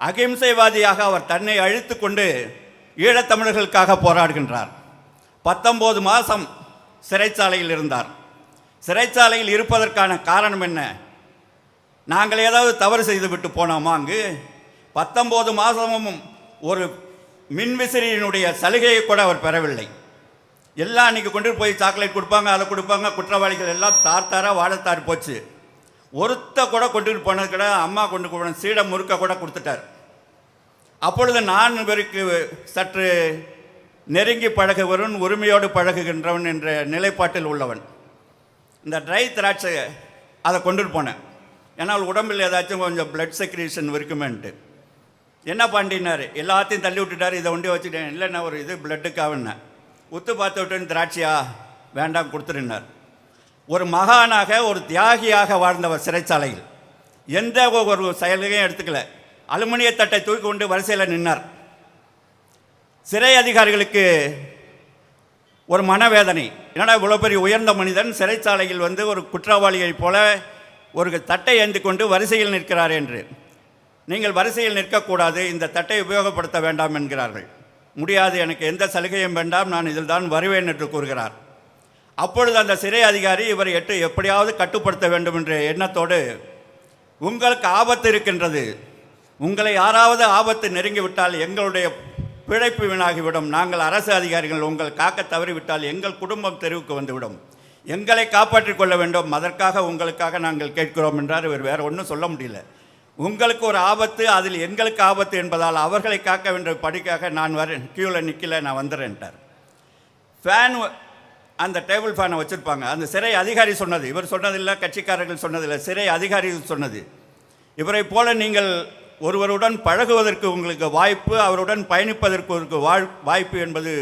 அகிம்சைவாதியாக அவர் தன்னை அழித்து கொண்டு ஈழத்தமிழர்களுக்காக போராடுகின்றார். பத்தொம்போது மாதம் சிறைச்சாலையில் இருந்தார். சிறைச்சாலையில் இருப்பதற்கான காரணம் என்ன? நாங்கள் ஏதாவது தவறு செய்து விட்டு போனோமா அங்கு? பத்தொம்போது மாதமும் ஒரு மின்விசிறியினுடைய சலுகையை கூட அவர் பெறவில்லை. எல்லாம் அன்றைக்கி கொண்டு போய் சாக்லேட் கொடுப்பாங்க அதை கொடுப்பாங்க குற்றவாளிகள் எல்லாம் தார் தாராக வாழத்தார் போச்சு. ஒருத்த கூட கொண்டுட்டு போனது கூட அம்மா கொண்டு போன சீடை முறுக்க கூட கொடுத்துட்டார். அப்பொழுது நான் இவருக்கு சற்று நெருங்கி பழகுவன் உரிமையோடு பழகுகின்றவன் என்ற நிலைப்பாட்டில் உள்ளவன். இந்த ட்ரை திராட்சை அதை கொண்டுட்டு போனேன். ஏன்னால் உடம்பில் ஏதாச்சும் கொஞ்சம் பிளட் செக்ரீஷன் இருக்குமேன்ட்டு. என்ன பண்ணினார்? எல்லாத்தையும் தள்ளி விட்டுட்டார். இதை ஒண்டி வச்சுட்டேன். இல்லைன்னா ஒரு இது பிளட்டுக்காகண்ணேன் உத்து பார்த்து விட்டேன்னு திராட்சையா? வேண்டாம் கொடுத்துருந்தார் ஒரு மகானாக ஒரு தியாகியாக வாழ்ந்தவர் சிறைச்சாலையில். எந்த ஒரு செயலையும் எடுத்துக்கல. அலுமினிய தட்டை தூக்கி கொண்டு வரிசையில் நின்னார். சிறை அதிகாரிகளுக்கு ஒரு மனவேதனை. என்னடா இவ்வளோ பெரிய உயர்ந்த மனிதன் சிறைச்சாலையில் வந்து ஒரு குற்றவாளியைப் போல ஒரு தட்டை ஏந்தி கொண்டு வரிசையில் நிற்கிறார் என்று. நீங்கள் வரிசையில் நிற்கக்கூடாது இந்த தட்டை உபயோகப்படுத்த வேண்டாம் என்கிறார்கள். முடியாது எனக்கு எந்த சலுகையும் வேண்டாம் நான் இதில் தான் வருவேன் என்று கூறுகிறார். அப்பொழுது அந்த சிறை அதிகாரி இவரை எட்டு எப்படியாவது கட்டுப்படுத்த வேண்டும் என்ற எண்ணத்தோடு உங்களுக்கு ஆபத்து இருக்கின்றது. உங்களை யாராவது ஆபத்து நெருங்கிவிட்டால் எங்களுடைய பிழைப்பு வீணாகிவிடும். நாங்கள் அரசு அதிகாரிகள் உங்கள் காக்க தவறிவிட்டால் எங்கள் குடும்பம் தெருவுக்கு வந்துவிடும். எங்களை காப்பாற்றிக் கொள்ள வேண்டும். அதற்காக உங்களுக்காக நாங்கள் கேட்கிறோம் என்றார். இவர் வேறு ஒன்றும் சொல்ல முடியல. உங்களுக்கு ஒரு ஆபத்து அதில் எங்களுக்கு ஆபத்து என்பதால் அவர்களை காக்க வேண்டிய படிக்காக நான் வரேன். கியூவில் நிற்கல நான் வந்துடுறேன்ட்டார் ஃபேன் அந்த டேபிள் ஃபேனை வச்சுருப்பாங்க. அந்த சிறை அதிகாரி சொன்னது. இவர் சொன்னதில்லை கட்சிக்காரர்கள் சொன்னதில்லை. சிறை அதிகாரி சொன்னது. இவரை போல நீங்கள் ஒருவருடன் பழகுவதற்கு உங்களுக்கு வாய்ப்பு அவருடன் பயணிப்பதற்கு ஒரு வாழ் வாய்ப்பு என்பது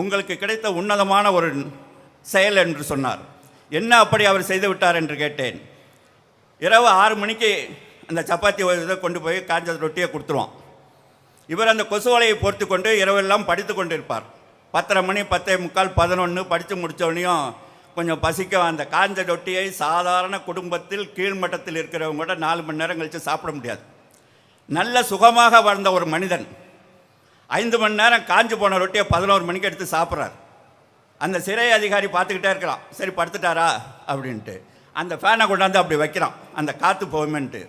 உங்களுக்கு கிடைத்த உன்னதமான ஒரு செயல் என்று சொன்னார். என்ன அப்படி அவர் செய்து விட்டார் என்று கேட்டேன். இரவு ஆறு மணிக்கு அந்த சப்பாத்தி இதை கொண்டு போய் காஞ்ச ரொட்டியை கொடுத்துருவோம் இவர் அந்த கொசுவலையை பொறுத்து கொண்டு இரவெல்லாம் படித்து கொண்டிருப்பார். பத்தரை மணி பத்தே முக்கால் பதினொன்று படித்து முடித்தோடனையும் கொஞ்சம் பசிக்க அந்த காஞ்ச ரொட்டியை சாதாரண குடும்பத்தில் கீழ்மட்டத்தில் இருக்கிறவங்க கூட நாலு மணி நேரம் கழித்து சாப்பிட முடியாது. நல்ல சுகமாக வாழ்ந்த ஒரு மனிதன் ஐந்து மணி நேரம் காஞ்சு போன ரொட்டியை பதினோரு மணிக்கு எடுத்து சாப்பிட்றார். அந்த சிறை அதிகாரி பார்த்துக்கிட்டே இருக்கிறான் சரி படுத்துட்டாரா? அப்படின்ட்டு. அந்த ஃபேனை கொண்டாந்து அப்படி வைக்கிறான். அந்த காற்று போகுமேன்ட்டு.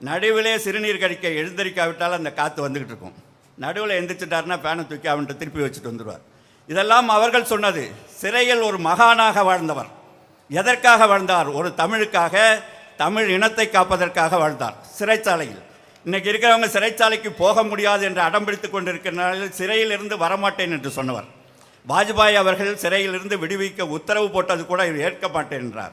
நடுவிலே சிறுநீர் கடிக்க எழுந்தரிக்காவிட்டால் அந்த காற்று வந்துக்கிட்டு இருக்கும். நடுவில் எந்திரிச்சிட்டாருன்னா பேனை தூக்கி அவன்கிட்ட திருப்பி வச்சுட்டு வந்துடுவார் இதெல்லாம் அவர்கள் சொன்னது சிறையில் ஒரு மகானாக வாழ்ந்தவர். எதற்காக வாழ்ந்தார்? ஒரு தமிழுக்காக தமிழ் இனத்தை காப்பதற்காக வாழ்ந்தார். சிறைச்சாலையில். இன்றைக்கி இருக்கிறவங்க சிறைச்சாலைக்கு போக முடியாது என்று அடம்பிடித்து கொண்டிருக்கிற சிறையிலிருந்து வரமாட்டேன் என்று சொன்னவர். வாஜ்பாய் அவர்கள் சிறையிலிருந்து விடுவிக்க உத்தரவு போட்டது கூட ஏற்க மாட்டேன் என்றார்.